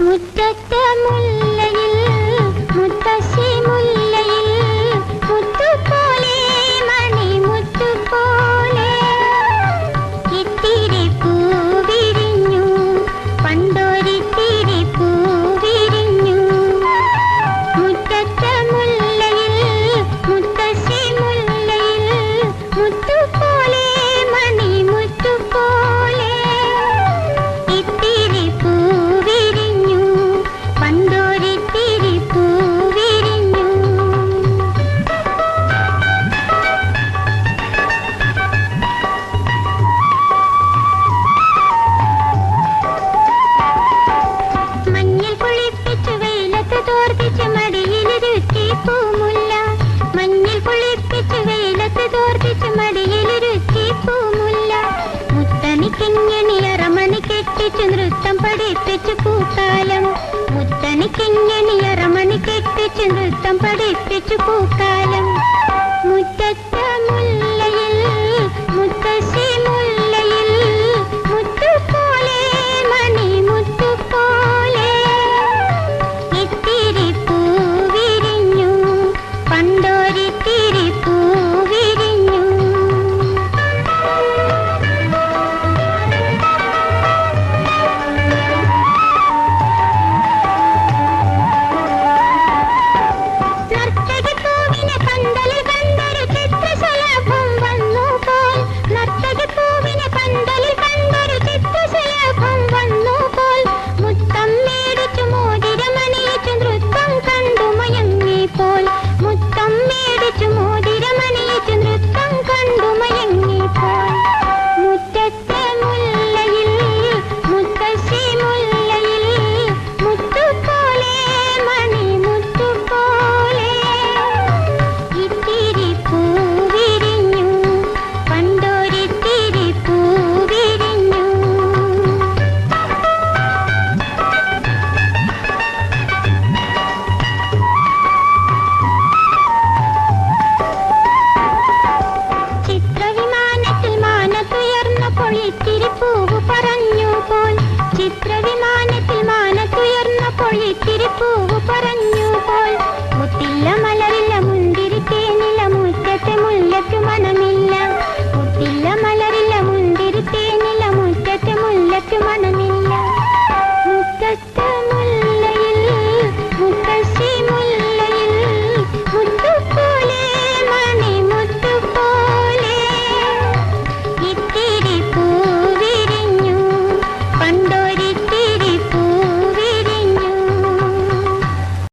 മുറ്റത്തെ മുല്ല തോർത്തിച്ച് മടിയിലിരുത്തി പൂമുല്ല. മഞ്ഞിൽ കുളിപ്പിച്ച് വെയിലത്ത് തോർത്തിച്ച് മടിയിലിരുത്തി പൂമുല്ല. മുത്തണി കിങ്ങിണി അറമണി കെട്ടിച്ച് നൃത്തം പഠിപ്പിച്ച് പൂക്കാലം മുത്തണി കിങ്ങിണി അറമണി